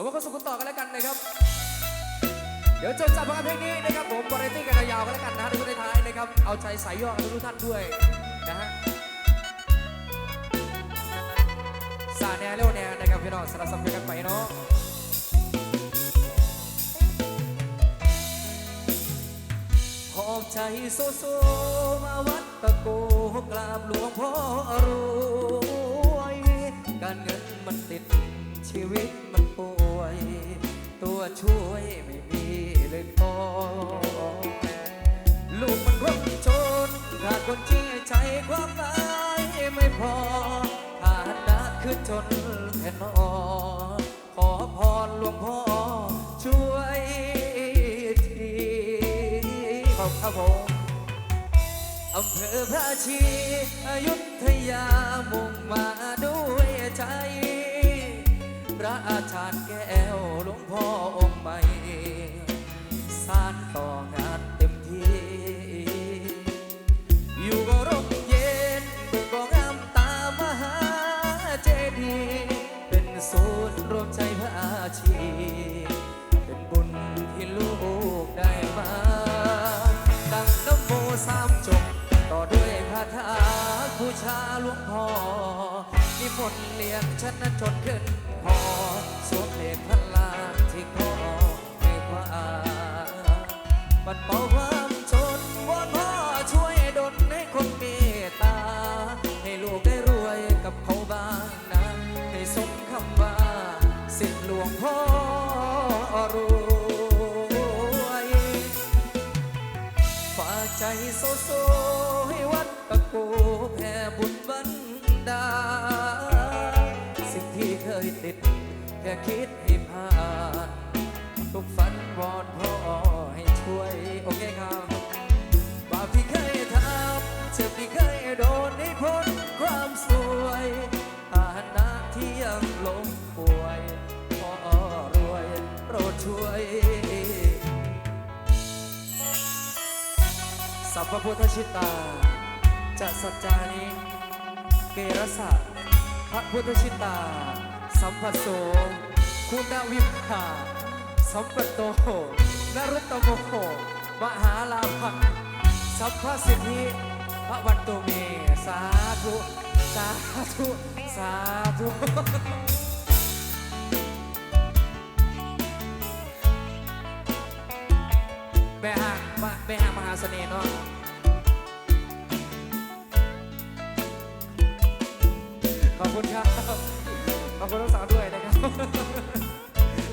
สวัสดีสุขต่อกันแล้วกันนะครับ เดี๋ยวจบจากผลงานเพลงนี้นะครับผมบริตี้กันยาวกันแล้วกันนะฮะในช่วงท้ายนะครับ เอาใจใส่ย่อทุกท่านด้วยนะฮะสาแนวเร็วแนวนะครับพี่น้องสารสัมพันธ์กันไปเนาะขอบใจโซโซมาวัดตะโกกราบหลวงพ่อรวยการเงินมันติดชีวิต ช่วยไม่มีเลยพอลูกมันคนจนขาดคนจริงใจความหมายไม่พอฐานะคือจนแค่นอขอพรหลวงพ่อช่วยทีขอบครับผมอำเภอพระชีอยุธยามุ่งมาด้วยใจ พระอาจารย์แก้ว นิมนต์เลี้ยงฉันนั้นจนขึ้นพอสวมเลขพันล้าที่คอให้กว่าปัดเป่าความจนวอนพ่อช่วยดลให้คนเมตตา ให้ลูกได้รวยกับเขาบ้างนะให้สมคำว่าสิทธิหลวงพ่อรวยฝากใจโซโซให้วัดตะโกแผ่บุญบัน ดา สิ่งที่เคยติด แค่คิดให้ผ่านทุกฝันวอนพ่อให้ช่วย โอเคครับบาปที่เคยทำเจ็บที่เคยโดนให้พ้นความสวยฐานะที่ยังล้มป่วยพ่อรวยโปรดช่วยสัพพุทธชิตาจะสัจจานิ เกรสะพระพุทธชิตา สัมปัสโสคุณวิภาสัมปโตนรุตโมโหมหาลาภังสัพพสิทธิพระวันตุเม สาธุ สาธุ สาธุแม่ห่างมาแม่ห่างมหาเสน่ห์เนาะ คุณครับ ขอบคุณทั้งสาวด้วยนะครับ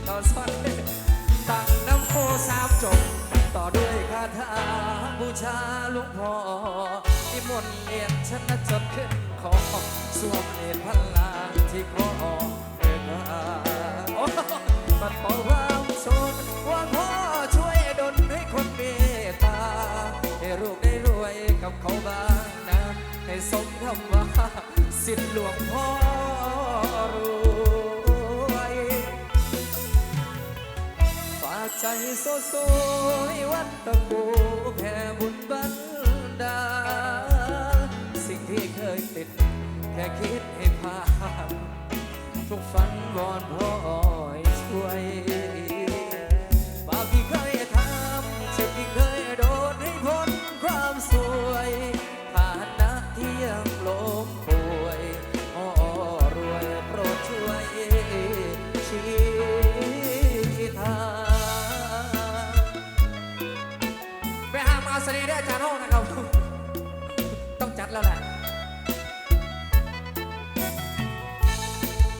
ตอนซ่อนตั้งน้ำโพสามจบ ต่อด้วยคาถาบูชาหลวงพ่อนิมนต์เลียนชนะจนขึ้นคอสวมเนตรพลานที่คอเอินมาโอ้ปัดเป่าความโศกวอนพ่อช่วยดลให้คนเมตตา ให้ลูกได้รวยกับเขาบ้างนะ ให้สมคำว่า สิทธิ์หลวงพ่อรวยฝากใจโซโซให้วัดตะกูแผ่บุญบันดาลสิ่งที่เคยติดแค่คิด สรีได้อาจารย์โอ้นะครับ ต้องจัดแล้วแหละ